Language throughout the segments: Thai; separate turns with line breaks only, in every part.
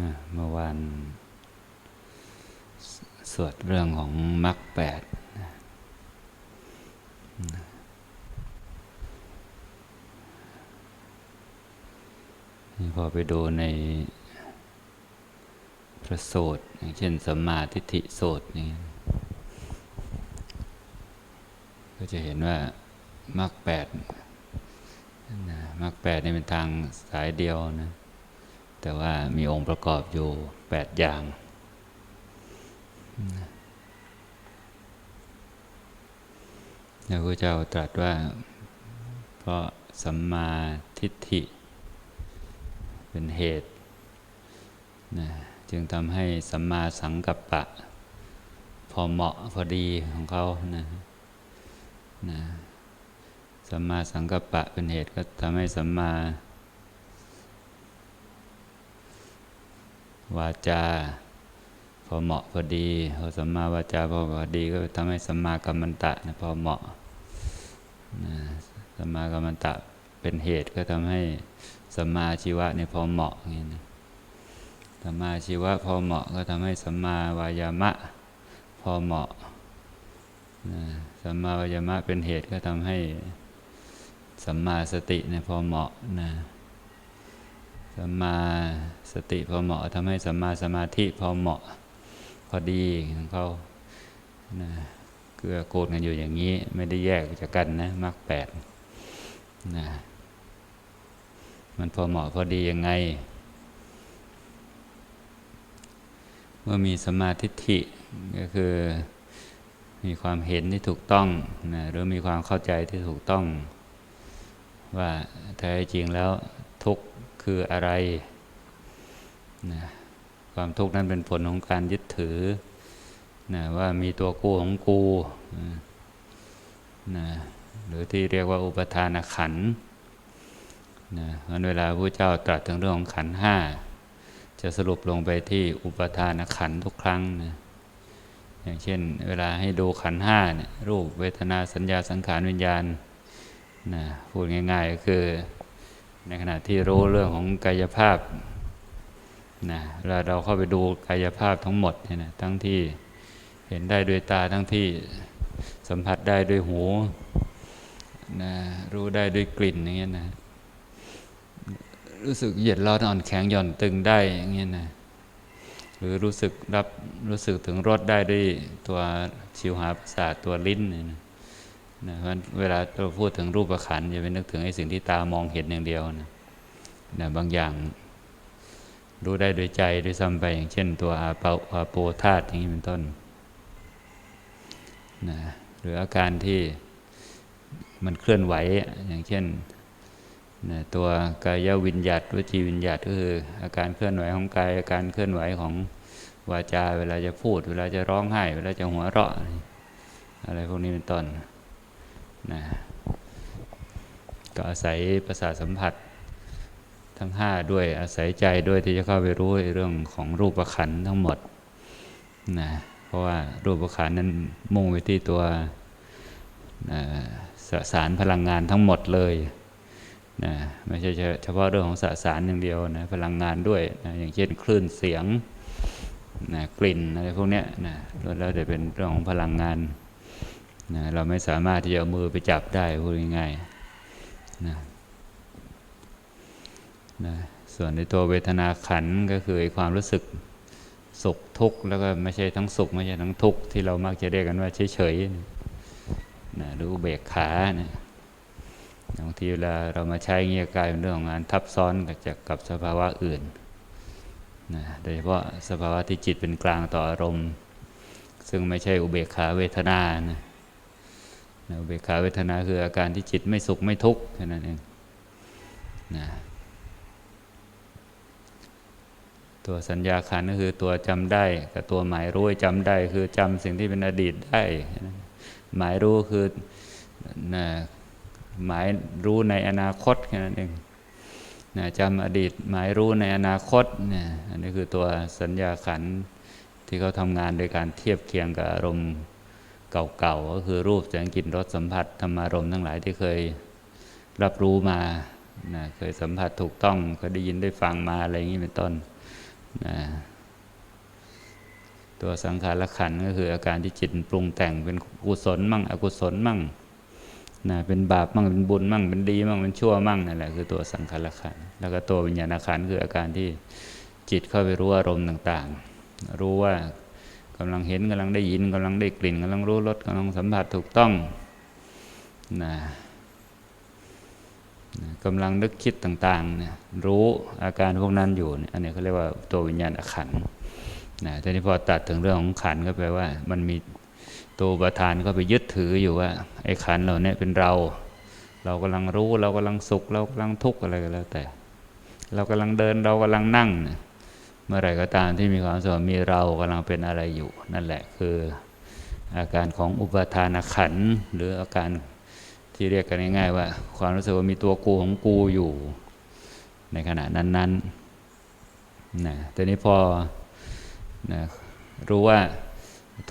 นะเมื่อวานสวดเรื่องของมรรคแปดพอไปดูในพระสูตรอย่างเช่นสัมมาทิฏฐิสูตรนี่ก็จะเห็นว่ามรรคแปดมรรคแปดนี่เป็นทางสายเดียวนะ แต่ว่ามีองค์ประกอบอยู่แปดอย่างแล้วพระเจ้าตรัสว่า เพราะสัมมาทิฏฐิ เป็นเหตุนะจึงทำให้สัมมาสังกัปปะ พอเหมาะพอดีของเขานะนะสัมมาสังกัปปะเป็นเหตุก็ทำให้สัมมา วาจา พอเหมาะพอดีพอสัมมาวาจาพอพอดีก็ทำให้สัมมากัมมันตะนะพอเหมาะสัมมากัมมันตะเป็นเหตุก็ทำให้สัมมาชีวะเนี่ยพอเหมาะอย่างนี้นะสัมมาชีวะพอเหมาะก็ทำให้สัมมาวายามะ พอเหมาะนะสัมมาวายามะเป็นเหตุก็ทำให้สัมมาสติเนี่ยพอเหมาะนะ สัมมาสติพอเหมาะทำให้สัมมาสมาธิพอเหมาะ พอดีของเขานะเกื้อกูลกันอยู่อย่างนี้ ไม่ได้แยกจากกันนะมรรคแปดนะมันพอเหมาะพอดียังไง เมื่อมีสมาธิฐิก็คือมีความเห็นที่ถูกต้องนะหรือมีความเข้าใจที่ถูกต้อง ว่าแท้จริงแล้วทุก คืออะไรนะความทุกข์นั้นเป็นผลของการยึดถือนะว่ามีตัวกูของกูนะหรือที่เรียกว่าอุปทานขันนะมันเวลาพระเจ้าตรัสถึงเรื่องของขันห้าจะสรุปลงไปที่อุปทานขันทุกครั้งนะอย่างเช่น เวลาให้ดูขันห้าเนี่ยรูปเวทนาสัญญาสังขารวิญญาณนะพูดง่ายๆก็คือ ในขณะที่รู้เรื่องของกายภาพนะเวลาเราเข้าไปดูกายภาพทั้งหมดเนี่ยนะทั้งที่เห็นได้ด้วยตาทั้งที่สัมผัสได้ด้วยหูนะรู้ได้ด้วยกลิ่นอย่างเงี้ยนะรู้สึกเย็นร้อนอ่อนแข็งหย่อนตึงได้อย่างเงี้ยนะหรือรู้สึกรับรู้สึกถึงรสได้ด้วยตัวชิวหาประสาทตัวลิ้นเนี่ยนะ นะเพราะเวลาเราพูดถึงรูปประขันอย่าไปนึกถึงไอ้สิ่งที่ตามองเห็นอย่างเดียวนะนะบางอย่างรู้ได้โดยใจด้วยซ้ำไปอย่างเช่น ตัวอาปาอาโปธาตุอย่างนี้เป็นต้นนะหรืออาการที่มันเคลื่อนไหวอย่างเช่นนะตัวกายวิญญาตวจีวิญญาตก็คืออาการเคลื่อนไหวของกายอาการเคลื่อนไหวของวาจา เวลาจะพูด เวลาจะร้องไห้ เวลาจะหัวเราะ อะไรพวกนี้เป็นต้น นะก็อาศัยประสาทสัมผัสทั้งห้าด้วยอาศัยใจด้วยที่จะเข้าไปรู้เรื่องของรูปขันทั้งหมดนะเพราะว่ารูปขันธ์นั้นมุ่งไปที่ตัวสสารพลังงานทั้งหมดเลยนะไม่ใช่เฉพาะเรื่องของสสารอย่างเดียวนะพลังงานด้วยนะอย่างเช่นคลื่นเสียงนะกลิ่นอะไรพวกนี้นะแล้วจะเป็นเรื่องของพลังงาน นะเราไม่สามารถที่จะเอามือไปจับได้พูดง่ายๆนะนะส่วนในตัวเวทนาขันก็คือความรู้สึกสุขทุกข์แล้วก็ไม่ใช่ทั้งสุขไม่ใช่ทั้งทุกข์ที่เรามักจะเรียกกันว่าเฉยๆนะหรือเบกขานะบางทีเวลาเรามาใช้เงียกายเป็นเรื่องของงานทับซ้อนกับจากกับสภาวะอื่นนะโดยเฉพาะสภาวะที่จิตเป็นกลางต่ออารมณ์ ซึ่งไม่ใช่อุเบกขาเวทนานะ อุเบกขาเวทนาคืออาการที่จิตไม่สุขไม่ทุกข์แค่นั้นเองนะตัวสัญญาขันก็คือตัวจำได้กับตัวหมายรู้จำได้ คือจำสิ่งที่เป็นอดีตได้ หมายรู้คือนะหมายรู้ในอนาคตแค่นั้นเองนะจำอดีตหมายรู้ในอนาคตนะอันนี้คือตัวสัญญาขันที่เขาทำงานโดยการเทียบเคียงกับอารมณ์ เก่าๆก็คือรูปแสงกลิ่นรสสัมผัสธรรมารมณ์ทั้งหลายที่เคยรับรู้มานะเคยสัมผัสถูกต้องเคยได้ยินได้ฟังมาอะไรอย่างนี้เป็นต้นนะตัวสังขารขันก็คืออาการที่จิตปรุงแต่งเป็นกุศลมั่ง อกุศลมั่งนะเป็นบาปมั่งเป็นบุญมั่งเป็นดีมั่งเป็นชั่วมั่งนั่นแหละคือตัวสังขารขันแล้วก็ตัววิญญาณขันคืออาการที่จิตเข้าไปรู้อารมณ์ต่าง ๆ รู้ว่า กำลังเห็นกำลังได้ยินกำลังได้กลิ่นกำลังรู้รสกำลังสัมผัสถูกต้องนะกำลังนึกคิดต่างๆเนี่ยรู้อาการพวกนั้นอยู่เนี่ยอันนี้เขาเรียกว่าตัววิญญาณขันนะทีนี้พอตัดถึงเรื่องของขันก็แปลว่า มันมีตัวประธานก็ไปยึดถืออยู่ว่า ไอ้ขันเหล่านี้เป็นเรา เรากำลังรู้เรากำลังสุข เรากำลังทุกข์อะไรก็แล้วแต่ เรากำลังเดินเรากำลังนั่งเนี่ย เมื่อไรก็ตามที่มีความสึกว่ามีเรากำลังเป็นอะไรอยู่ นั่นแหละคืออาการของอุปทานขัน หรืออาการที่เรียกกันง่ายๆว่า ความรู้สึกว่ามีตัวกูของกูอยู่ ในขณะนั้นๆนะแต่นี้พอนะรู้ว่า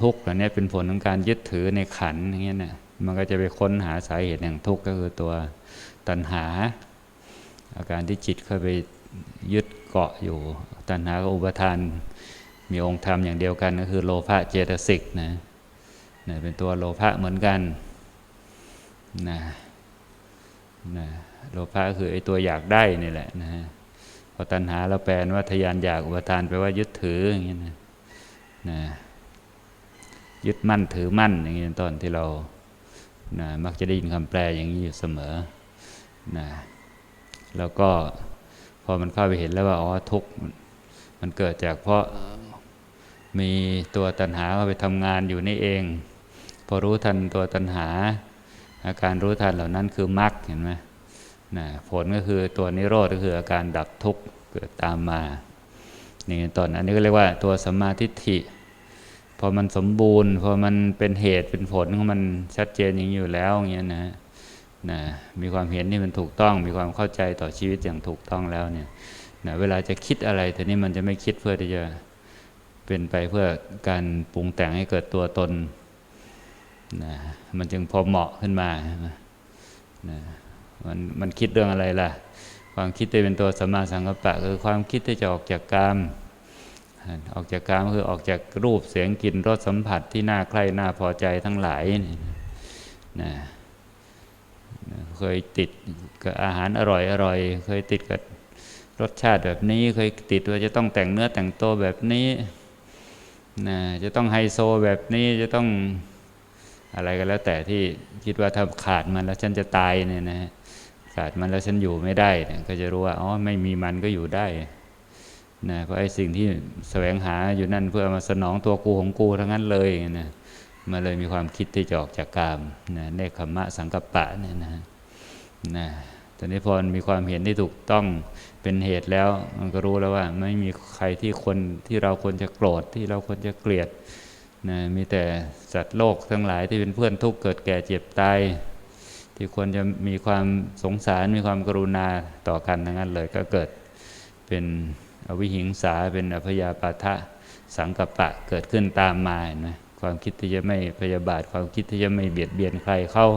ทุกข์เหล่านี้เป็นผลของการยึดถือในขันอย่างเงี้ยนะมันก็จะไปค้นหาสาเหตุแห่งทุกข์ก็คือตัวตัณหา อาการที่จิตเข้าไป ยึดเกาะอยู่ ตัณหาอุปทาน มีองค์ธรรมอย่างเดียวกันก็คือโลภะเจตสิกนะนะเป็นตัวโลภะเหมือนกันนะนะโลภะก็คือไอ้ตัวอยากได้นี่แหละนะฮะพอตัณหาเราแปลว่าทยานอยากอุปทานแปลว่ายึดถืออย่างนี้นะนะยึดมั่นถือมั่นอย่างนี้เป็นต้นที่เรานะมักจะได้ยินคำแปลอย่างนี้อยู่เสมอนะแล้วก็ พอมันเข้าไปเห็นแล้วว่าอ๋อทุกข์มันเกิดจากเพราะมีตัวตัณหาเข้าไปทำงานอยู่นี่เอง พอรู้ทันตัวตัณหา อาการรู้ทันเหล่านั้นคือมรรคเห็นไหมนะผลก็คือตัวนิโรธก็คืออาการดับทุกข์เกิดตามมานี่ตอนอันนี้ก็เรียกว่าตัวสัมมาทิฏฐิพอมันสมบูรณ์พอมันเป็นเหตุเป็นผลของมันชัดเจนอย่างนี้อยู่แล้วอย่างเงี้ยนะ นะมีความเห็นที่มันถูกต้องมีความเข้าใจต่อชีวิตอย่างถูกต้องแล้วเนี่ยนะเวลาจะคิดอะไรทีนี้มันจะไม่คิดเพื่อที่จะเป็นไปเพื่อการปรุงแต่งให้เกิดตัวตนนะมันจึงพอเหมาะขึ้นมานะมันมันคิดเรื่องอะไรล่ะ ความคิดที่เป็นตัวสัมมาสังกัปปะคือความคิดที่จะออกจากกามออกจากกามคือออกจากรูปเสียงกลิ่นรสสัมผัสที่น่าใคร่น่าพอใจทั้งหลายนะ เคยติดกับอาหารอร่อยอร่อย เคยติดกับรสชาติแบบนี้ เคยติดว่าจะต้องแต่งเนื้อแต่งตัวแบบนี้นะจะต้องไฮโซแบบนี้จะต้องอะไรก็แล้วแต่ที่คิดว่าถ้าขาดมันแล้วฉันจะตายเนี่ยนะขาดมันแล้วฉันอยู่ไม่ได้เนี่ยก็จะรู้ว่าอ๋อไม่มีมันก็อยู่ได้นะเพราะไอ้สิ่งที่แสวงหาอยู่นั่นเพื่อมาสนองตัวกูของกูทั้งนั้นเลยนะมาเลยมีความคิดที่จะออกจากกามนะเนคขมะสังกัปปะเนี่ยนะ นะตอนนี้พอมีความเห็นที่ถูกต้องเป็นเหตุแล้ว มันก็รู้แล้วว่า ไม่มีใครที่คนที่เราควรจะโกรธที่เราควรจะเกลียดนะมีแต่สัตว์โลกทั้งหลายที่เป็นเพื่อนทุกข์เกิดแก่เจ็บตายที่ควรจะมีความสงสารมีความกรุณาต่อกันทั้งนั้นเลยก็เกิดเป็นอวิหิงสาเป็นอภยาปาทะสังกัปปะเกิดขึ้นตามมานไหมความคิดที่จะไม่พยาบาทความคิดที่จะไม่เบียดเบียนใครเข้า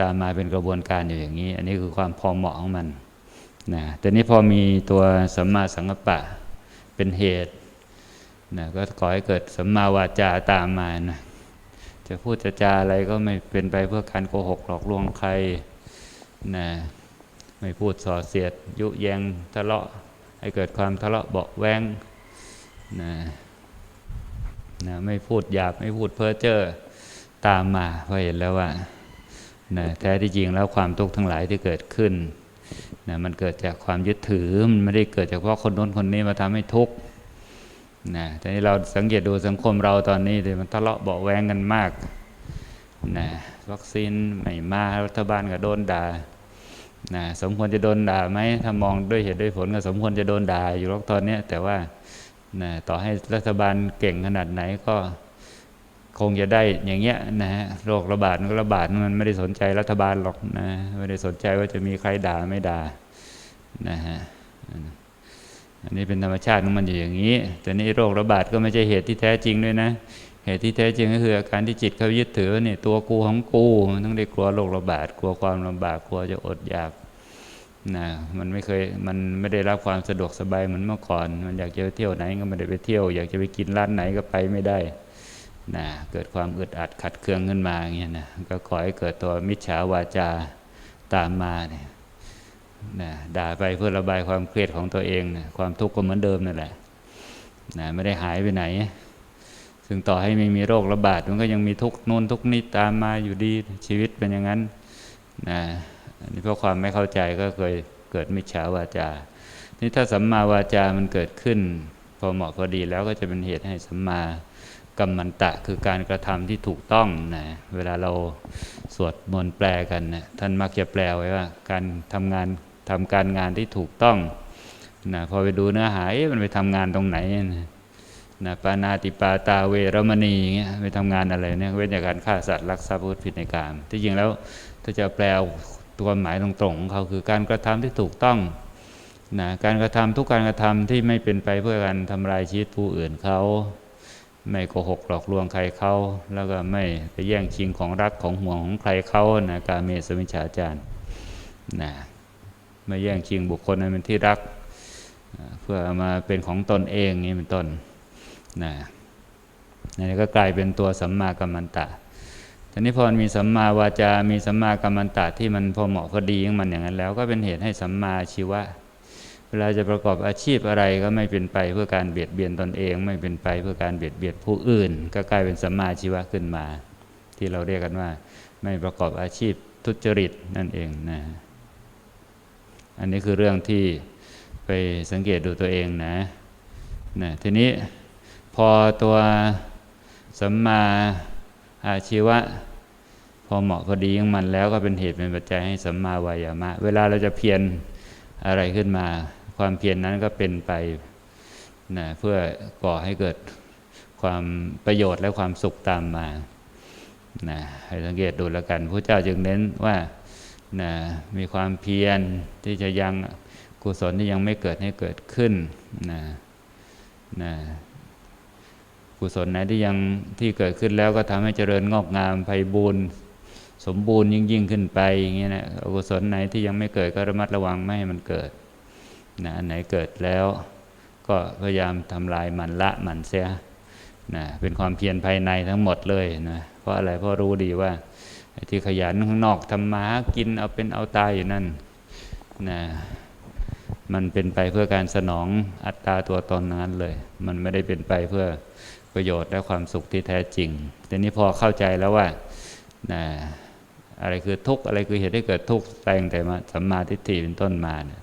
ตามมาเป็นกระบวนการอยู่อย่างนี้ อันนี้คือความพอเหมาะของมันนะแต่นี้พอมีตัวสัมมาสังกัปปะเป็นเหตุนะก็ขอให้เกิดสัมมาวาจาตามมานะจะพูดจะจาอะไรก็ไม่เป็นไปเพื่อการโกหกหลอกลวงใครนะไม่พูดส่อเสียด ยุแยงทะเลาะ ให้เกิดความทะเลาะเบาแวงนะนะไม่พูดหยาบ ไม่พูดเพ้อเจ้อตามมาเพราะเห็นแล้วว่า นะแท้ที่จริงแล้วความทุกข์ทั้งหลายที่เกิดขึ้นนะมันเกิดจากความยึดถือ มันไม่ได้เกิดจากเพราะคนโน้นคนนี้มาทำให้ทุกข์นะแต่นี้เราสังเกตดูสังคมเราตอนนี้เลยมันทะเลาะเบาแวงกันมากนะวัคซีนไม่มารัฐบาลก็โดนด่านะสมควรจะโดนด่าไหมถ้ามองด้วยเหตุด้วยผลก็สมควรจะโดนด่าอยู่รอกตอนนี้แต่ว่านะต่อให้รัฐบาลเก่งขนาดไหนก็ คงจะได้อย่างเงี้ยนะฮะโรคระบาดมันก็ระบาดมันไม่ได้สนใจรัฐบาลหรอกนะไม่ได้สนใจว่าจะมีใครด่าไม่ด่านะฮะอันนี้เป็นธรรมชาติของมันอยู่อย่างนี้ แต่นี่โรคระบาดก็ไม่ใช่เหตุที่แท้จริงด้วยนะ เหตุที่แท้จริงก็คืออาการที่จิตเขายึดถือเนี่ยตัวกูของกูมันต้องได้กลัวโรคระบาดกลัวความลำบากกลัวจะอดอยากนะมันไม่เคยมันไม่ได้รับความสะดวกสบายเหมือนเมื่อก่อน มันอยากจะไปเที่ยวไหนก็ไม่ได้ไปเที่ยว อยากจะไปกินร้านไหนก็ไปไม่ได้ นะเกิดความอึดอัดขัดเคืองขึ้นมาอย่างเงี้ยนะก็ขอให้เกิดตัวมิจฉาวาจาตามมาเนี่ยนะด่าไปเพื่อระบายความเครียดของตัวเองนะความทุกข์ก็เหมือนเดิมนั่นแหละนะไม่ได้หายไปไหน ซึ่งต่อให้ไม่มีโรคระบาดมันก็ยังมีทุกข์โน้นทุกนี้ตามมาอยู่ดีชีวิตเป็นอย่างนั้นนะอันนี้เพราะความไม่เข้าใจก็เคยเกิดมิจฉาวาจา นี่ถ้าสัมมาวาจามันเกิดขึ้น พอเหมาะพอดีแล้วก็จะเป็นเหตุให้สัมมา กัมมันตะคือการกระทำที่ถูกต้องนะเวลาเราสวดมนต์แปลกันนะท่านมักจะแปลไว้ว่า การทำงานทำการงานที่ถูกต้องนะพอไปดูเนื้อหามันไปทำงานตรงไหนนะนะปานาติปาตาเวรมณีอย่างเงี้ยไปทำงานอะไรเนี่ยเว้นจากการฆ่าสัตว์รักทรัพย์พูดผิดในกามที่จริงแล้วถ้าจะแปลตัวหมายตรงๆของเขาคือการกระทำที่ถูกต้องนะการกระทำทุกการกระทำที่ไม่เป็นไปเพื่อการทำลายชีวิตผู้อื่นเขา ไม่โกหกหลอกลวงใครเขาแล้วก็ไม่ไปแย่งชิงของรักของห่วงของใครเขานะการเมสมิจฉาจาร์นะไม่แย่งชิงบุคคลนั้นเป็นที่รัก เพื่อเอามาเป็นของตนเองนี่เป็นต้นนะนี่ก็กลายเป็นตัวสัมมากัมมันตะทีนี้พอมีสัมมาวาจา มีสัมมากัมมันตะที่มันพอเหมาะพอดีของมันอย่างนั้นแล้ว ก็เป็นเหตุให้สัมมาชีวะ เวลาจะประกอบอาชีพอะไรก็ไม่เป็นไปเพื่อการเบียดเบียนตนเอง ไม่เป็นไปเพื่อการเบียดเบียนผู้อื่น ก็กลายเป็นสัมมาชีวะขึ้นมา ที่เราเรียกกันว่า ไม่ประกอบอาชีพทุจริตนั่นเองนะอันนี้คือเรื่องที่ไปสังเกตดูตัวเองนะนะทีนี้พอตัวสัมมาอาชีวะ พอเหมาะพอดีของมันแล้วก็เป็นเหตุเป็นปัจจัยให้สัมมาวายามะ เวลาเราจะเพียรอะไรขึ้นมา ความเพียรนนั้นก็เป็นไปนะเพื่อก่อให้เกิดความประโยชน์และความสุขตามมานะให้สังเกตดูแล้วกันพระเจ้าจึงเน้นว่านะมีความเพียรที่จะยังกุศลที่ยังไม่เกิดให้เกิดขึ้นนะนะกุศลไหนที่ยังที่เกิดขึ้นแล้วก็ทำให้เจริญงอกงามไพบูรณ์สมบูรณ์ยิ่งยิ่งขึ้นไปอย่างเงี้ยนะอกุศลไหนที่ยังไม่เกิดก็ระมัดระวังไม่ให้มันเกิด นะอันไหนเกิดแล้ว ก็พยายามทำลายมันละมันเสียนะเป็นความเพียรภายในทั้งหมดเลยนะเพราะอะไรเพราะรู้ดีว่าที่ขยันข้างนอกทำมากินเอาเป็นเอาตายอยู่นั่นนะมันเป็นไปเพื่อการสนองอัตตาตัวตนนั้นเลย มันไม่ได้เป็นไปเพื่อประโยชน์และความสุขที่แท้จริงทีนี้พอเข้าใจแล้วว่านะอะไรคือทุกข์อะไรคือเหตุให้เกิดทุกข์แต่งแต่มาสัมมาทิฏฐิเป็นต้นมาเนี่ย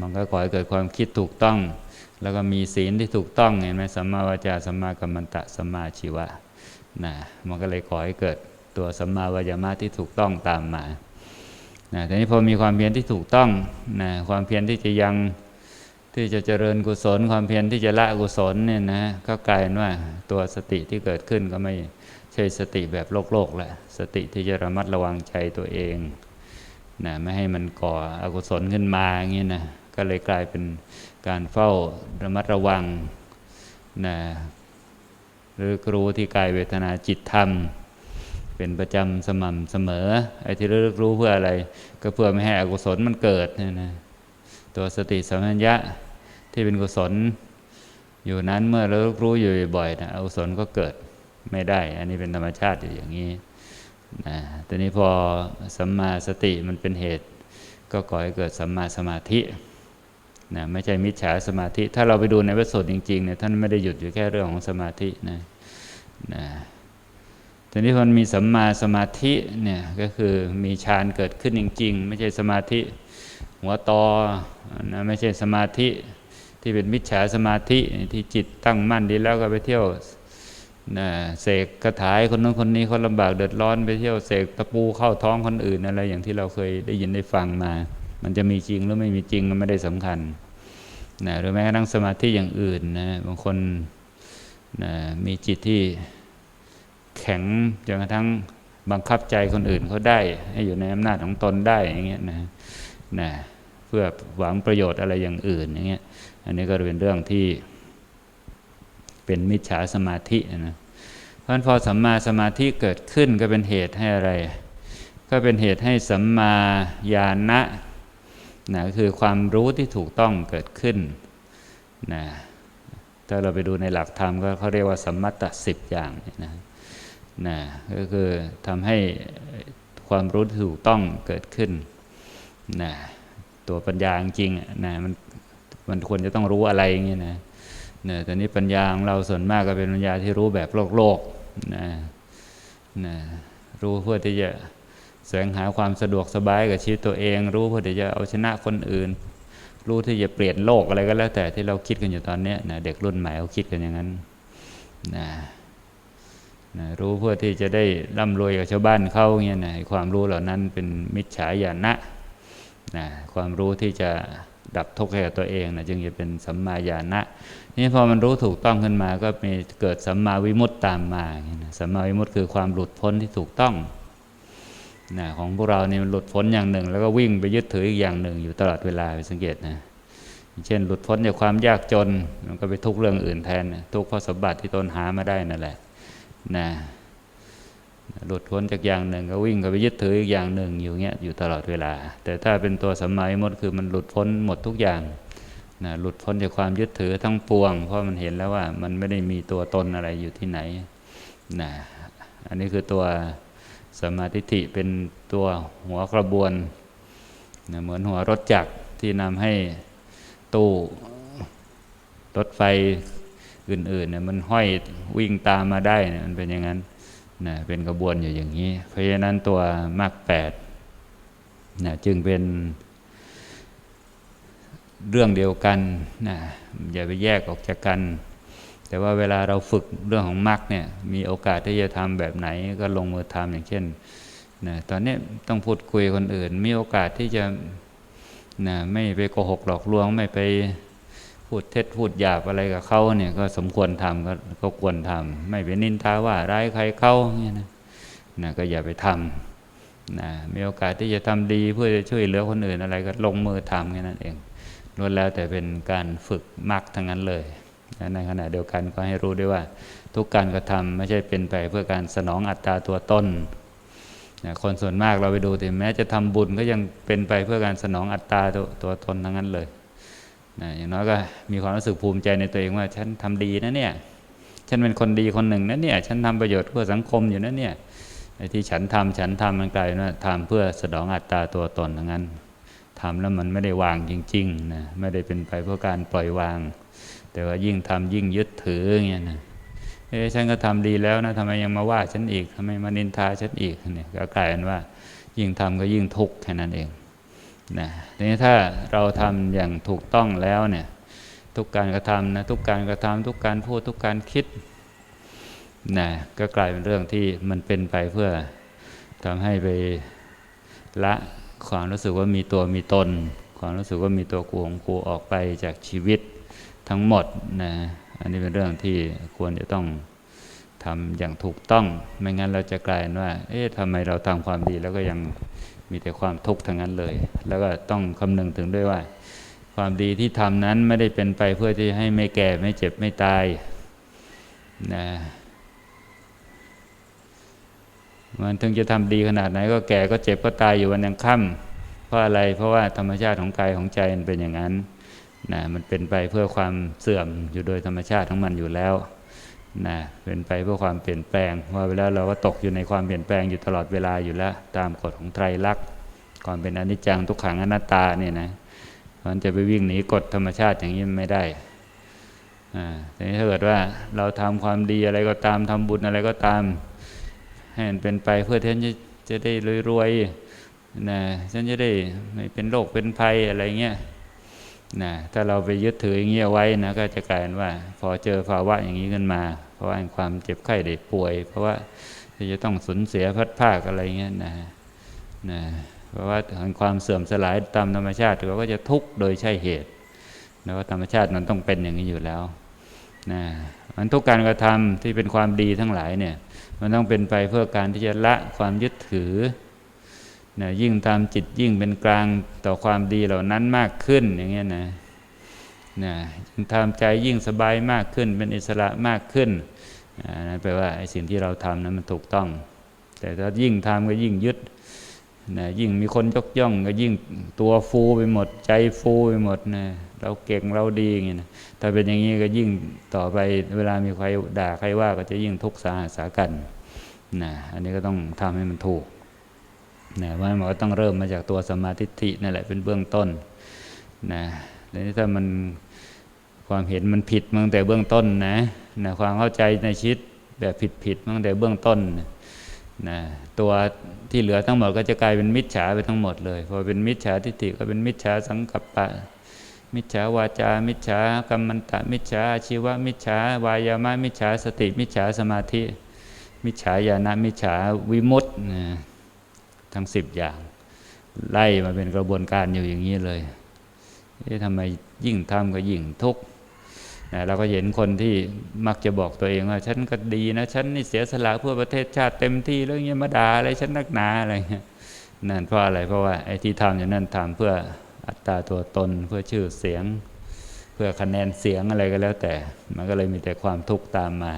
มันก็ก่อให้เกิดความคิดถูกต้อง แล้วก็มีศีลที่ถูกต้องเห็นไหมสัมมาวาจาสัมมากัมมันตะสัมมาชีวะนะมันก็เลยก่อให้เกิดตัวสัมมาวายามะที่ถูกต้องตามมานะทีนี้พอมีความเพียรที่ถูกต้องนะความเพียรที่จะยังที่จะเจริญกุศล ความเพียรที่จะละกุศลเนี่ยนะก็กลายเป็นว่าตัวสติที่เกิดขึ้นก็ไม่ใช่สติแบบโลกโลกแหละสติที่จะระมัดระวังใจตัวเอง นะไม่ให้มันก่ออกุศลขึ้นมาอย่างนี้นะก็เลยกลายเป็นการเฝ้าระมัดระวังนะหรือรู้ที่กายเวทนาจิตธรรม เป็นประจำสม่ำเสมอไอ้ที่ระลึกรู้เพื่ออะไร ก็เพื่อไม่ให้อกุศลมันเกิดนี่นะตัวสติสัมปชัญญะที่เป็นกุศล อยู่นั้นเมื่อเรารู้อยู่บ่อยนะอกุศลก็เกิดไม่ได้ อันนี้เป็นธรรมชาติอยู่อย่างนี้ นะทีนี้พอสัมมาสติมันเป็นเหตุ ก็ก่อให้เกิดสัมมาสมาธินะไม่ใช่มิจฉาสมาธิ ถ้าเราไปดูในพระสูตรจริงๆเนี่ยท่านไม่ได้หยุดอยู่แค่เรื่องของสมาธินะนะทีนี้มันมีสัมมาสมาธิเนี่ยก็คือมีฌานเกิดขึ้นจริง ๆ ไม่ใช่สมาธิหัวตอนะไม่ใช่สมาธิที่เป็นมิจฉาสมาธิที่จิตตั้งมั่นดีแล้วก็ไปเที่ยว นะเสกกระถายคนนั้นคนนี้เขาลำบากเดือดร้อนไปเที่ยวเสกตะปูเข้าท้องคนอื่นอะไรอย่างที่เราเคยได้ยินได้ฟังมา มันจะมีจริงหรือไม่มีจริงมันไม่ได้สำคัญนะหรือแม้กระทั่งสมาธิอย่างอื่นนะบางคนนะมีจิตที่แข็งจนกระทั่งบังคับใจคนอื่นเขาได้ ให้อยู่ในอำนาจของตนได้อย่างเงี้ยนะนะเพื่อหวังประโยชน์อะไรอย่างอื่นอย่างเงี้ยอันนี้ก็เป็นเรื่องที่ เป็นมิจฉาสมาธินะเพราะพอสัมมาสมาธิเกิดขึ้นก็เป็นเหตุให้อะไร ก็เป็นเหตุให้สัมมาญาณะนะคือความรู้ที่ถูกต้องเกิดขึ้นนะถ้าเราไปดูในหลักธรรมก็เขาเรียกว่าสัมมัตตสิบอย่างนี่นะนะก็คือทำให้ความรู้ที่ถูกต้องเกิดขึ้นนะตัวปัญญาจริงนะมันมันควรจะต้องรู้อะไรอย่างเงี้ยนะ นะแต่นี้ปัญญาของเราส่วนมากก็เป็นปัญญาที่รู้แบบโลกโลกนะนะรู้เพื่อที่จะแสวงหาความสะดวกสบายกับชีวิตตัวเอง รู้เพื่อที่จะเอาชนะคนอื่น รู้ที่จะเปลี่ยนโลกอะไรก็แล้ว แต่ที่เราคิดกันอยู่ตอนนี้นะเด็กรุ่นใหม่เขาคิดกันอย่างนั้นนะนะรู้เพื่อที่จะได้ร่ำรวยกับชาวบ้านเขาเงี้ยนะความรู้เหล่านั้นเป็นมิจฉาญาณะนะความรู้ที่จะ ดับทุกข์ให้กับตัวเองนะจึงจะเป็นสัมมาญาณะนี่พอมันรู้ถูกต้องขึ้นมาก็มีเกิดสัมมาวิมุตติตามมาสัมมาวิมุตติคือความหลุดพ้นที่ถูกต้องนะของพวกเราเนี่มันหลุดพ้นอย่างหนึ่ง แล้วก็วิ่งไปยึดถืออีกอย่างหนึ่งอยู่ตลอดเวลาไปสังเกตนะเช่น หลุดพ้นจากความยากจนมันก็ไปทุกเรื่องอื่นแทน ทุกข์เพราะสมบัติที่ตนหามาได้นั่นแหละนะ หลุดพ้นจากอย่างหนึ่ง ก็วิ่งก็ไปยึดถืออีกอย่างหนึ่งอยู่เงี้ยอยู่ตลอดเวลา แต่ถ้าเป็นตัวสัมมาวิมุตติคือมันหลุดพ้นหมดทุกอย่างนะหลุดพ้นจากความยึดถือทั้งปวง เพราะมันเห็นแล้วว่ามันไม่ได้มีตัวตนอะไรอยู่ที่ไหนนะอันนี้คือตัวสมมาธิฏฐิเป็นตัวหัวกระบวนนะเหมือนหัวรถจักรที่นำให้ตู้รถไฟอื่นๆเนี่ยมันห้อยวิ่งตามมาได้เนี่ยมันเป็นอย่างนั้น นะเป็นกระบวนอยู่อย่างนี้ เพราะฉะนั้นตัวมรรคแปดนะจึงเป็นเรื่องเดียวกันนะอย่าไปแยกออกจากกัน แต่ว่าเวลาเราฝึกเรื่องของมรรคเนี่ยมีโอกาสที่จะทำแบบไหนก็ลงมือทำอย่างเช่นนะตอนนี้ต้องพูดคุยคนอื่น มีโอกาสที่จะนะไม่ไปโกหกหลอกลวงไม่ไป พูดเท็จพูดหยาบอะไรกับเขาเนี่ยก็สมควรทำก็ก็ควรทำไม่ไปนินทาว่าร้ายใครเขาเนี่ยนะนะก็อย่าไปทำนะมีโอกาสที่จะทำดีเพื่อจะช่วยเหลือคนอื่นอะไรก็ลงมือทำแค่นั้นเองล้วนแล้วแต่เป็นการฝึกมรรคทั้งนั้นเลยและในขณะเดียวกันก็ให้รู้ด้วยว่า ทุกการกระทำไม่ใช่เป็นไปเพื่อการสนองอัตตาตัวตนนะคนส่วนมากเราไปดูถึงแม้จะทำบุญก็ยังเป็นไปเพื่อการสนองอัตตาตัวตัวตนทั้งนั้นเลย อย่างน้อยก็มีความรู้สึกภูมิใจในตัวเองว่า ฉันทำดีนะเนี่ย ฉันเป็นคนดีคนหนึ่งนะเนี่ย ฉันทำประโยชน์เพื่อสังคมอยู่นะเนี่ยไอ้ที่ฉันทำฉันทำมันกลายเป็นว่าทำเพื่อสนองอัตตาตัวตนทั้งนั้นทำแล้วมันไม่ได้วางจริงๆนะไม่ได้เป็นไปเพื่อการปล่อยวาง แต่ว่ายิ่งทำยิ่งยึดถืออย่างเงี้ยนะเอ้ฉันก็ทำดีแล้วนะทำไมยังมาว่าฉันอีกทำไมมานินทาฉันอีกเนี่ยก็กลายเป็นว่า ยิ่งทำก็ยิ่งทุกข์แค่นั้นเอง นะทีนี้ถ้าเราทำอย่างถูกต้องแล้วเนี่ยทุกการกระทำนะทุกการกระทำทุกการพูดทุกการคิดนะก็กลายเป็นเรื่องที่มันเป็นไปเพื่อทำให้ไปละความรู้สึกว่ามีตัวมีตน ความรู้สึกว่ามีตัวกูของกูออกไปจากชีวิตทั้งหมดนะอันนี้เป็นเรื่องที่ควรจะต้องทำอย่างถูกต้อง ไม่งั้นเราจะกลายเป็นว่า เอ๊ะทำไมเราทำความดีแล้วก็ยัง มีแต่ความทุกข์ทั้งนั้นเลย แล้วก็ต้องคำนึงถึงด้วยว่า ความดีที่ทำนั้นไม่ได้เป็นไปเพื่อที่ให้ไม่แก่ไม่เจ็บไม่ตายนะมันถึงจะทำดีขนาดไหนก็แก่ก็เจ็บก็ตายอยู่วันยังค่ำเพราะอะไรเพราะว่าธรรมชาติของกายของใจมันเป็นอย่างนั้นนะมันเป็นไปเพื่อความเสื่อมอยู่โดยธรรมชาติของมันอยู่แล้ว นะเป็นไปเพื่อความเปลี่ยนแปลง ว่าเวลาเราก็ตกอยู่ในความเปลี่ยนแปลงอยู่ตลอดเวลาอยู่แล้ว ตามกฎของไตรลักษณ์ความเป็นอนิจจังทุกขังอนัตตาเนี่ยนะมันจะไปวิ่งหนีกฎธรรมชาติอย่างนี้ไม่ได้อ่าแต่ถ้าเกิดว่าเราทำความดีอะไรก็ตามทำบุญอะไรก็ตามให้มันเป็นไปเพื่อที่ฉันจะจะได้รวยๆนะฉันจะได้ไม่เป็นโรคเป็นภัยอะไรเงี้ยนะถ้าเราไปยึดถืออย่างเงี้ยไว้นะก็จะกลายเป็นว่า พอเจอภาวะอย่างนี้ขึ้นมา เพราะว่าความเจ็บไข้ได้ป่วย เพราะว่าจะต้องสูญเสียพัดภาคอะไรเงี้ยนะนะเพราะว่าความเสื่อมสลายตามธรรมชาติเราก็จะทุกข์โดยใช่เหตุแล้วธรรมชาติมันต้องเป็นอย่างนี้อยู่แล้วนะมันทุกการกระทำที่เป็นความดีทั้งหลายเนี่ยมันต้องเป็นไปเพื่อการที่จะละความยึดถือนะยิ่งทำจิตยิ่งเป็นกลางต่อความดีเหล่านั้นมากขึ้นอย่างเงี้ยนะนะยิ่งทำใจยิ่งสบายมากขึ้น เป็นอิสระมากขึ้น นั่นแปลว่าไอ้สิ่งที่เราทำนั้นมันถูกต้อง แต่ถ้ายิ่งทำก็ยิ่งยึดนะยิ่งมีคนยกย่องก็ยิ่งตัวฟูไปหมด ใจฟูไปหมดนะเราเก่งเราดีอย่างนี้นะถ้าเป็นอย่างนี้ก็ยิ่งต่อไปเวลามีใครด่าใครว่าก็จะยิ่งทุกข์สาหัสากันนะอันนี้ก็ต้องทำให้มันถูกนะว่ามันก็ต้องเริ่มมาจากตัวสมาธิินั่นแหละเป็นเบื้องต้นนะแล้วนี่ถ้ามัน ความเห็นมันผิดมาตั้งแต่เบื้องต้นนะนะความเข้าใจในชีวิตแบบผิดผิดมาตั้งแต่เบื้องต้นนะตัวที่เหลือทั้งหมดก็จะกลายเป็นมิจฉาไปทั้งหมดเลยพอเป็นมิจฉาทิฏฐิก็เป็นมิจฉาสังกัปปะ มิจฉาวาจา มิจฉากรรมันตะ มิจฉาอาชีวะ มิจฉาวายามะมิจฉาสติ มิจฉาสมาธิ มิจฉาญาณมิจฉาวิมุตติทั้งสิบอย่าง ไล่มาเป็นกระบวนการอยู่อย่างนี้เลยเอ๊ะทำไมยิ่งทำก็ยิ่งทุกข์ เราก็เห็นคนที่มักจะบอกตัวเองว่า ฉันก็ดีนะ ฉันนี่เสียสละเพื่อประเทศชาติเต็มที่แล้วเงี้ยมาด่าอะไรฉันนักหนาอะไรเงี้ยนั่นเพราะอะไรเพราะว่าไอ้ที่ทำอย่างนั้นทำเพื่ออัตตาตัวตนเพื่อชื่อเสียง เพื่อคะแนนเสียงอะไรก็แล้วแต่ มันก็เลยมีแต่ความทุกข์ตามมา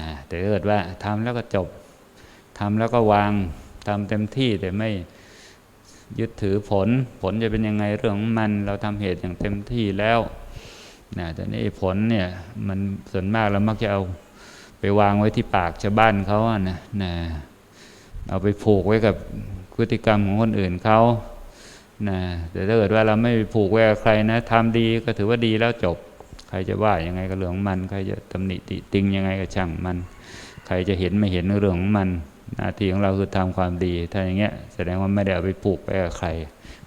นะแต่ถ้าเกิดว่าทำแล้วก็จบทำแล้วก็วางทำเต็มที่แต่ไม่ยึดถือผล ผลจะเป็นยังไงเรื่องของมัน เราทำเหตุอย่างเต็มที่แล้ว นะแต่นี่ผลเนี่ยมันส่วนมากเรามักจะเอาไปวางไว้ที่ปากชาวบ้านเขาอะนะนะเอาไปผูกไว้กับพฤติกรรมของคนอื่นเขานะแต่ถ้าเกิดว่าเราไม่ผูกไว้กับใครนะทำดีก็ถือว่าดีแล้วจบ ใครจะว่ายังไงก็เรื่องมัน ใครจะตำหนิติติงยังไงก็ช่างมัน ใครจะเห็นไม่เห็นเรื่องของมันหน้าที่ของเราคือทำความดี ถ้าอย่างเงี้ยแสดงว่าไม่ได้เอาไปผูกไว้กับใคร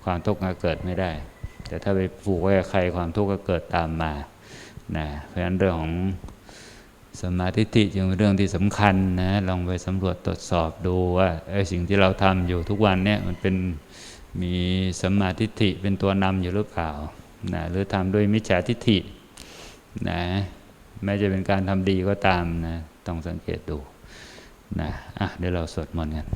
ความทุกข์เกิดไม่ได้ แต่ถ้าไปผูกไว้กับใครความทุกข์ก็เกิดตามมานะเพราะฉะนั้นเรื่องของสมาธิิจึงเป็นเรื่องที่สำคัญนะลองไปสำรวจตรวจสอบดูว่าสิ่งที่เราทำอยู่ทุกวันเนี่ยมันเป็นมีสมาทิฏฐิเป็นตัวนำอยู่หรือเปล่านะหรือทำด้วยมิจฉาทิฏฐินะแม้จะเป็นการทำดีก็ตามนะต้องสังเกตดูนะอะเดี๋ยวเราสวดมนต์กัน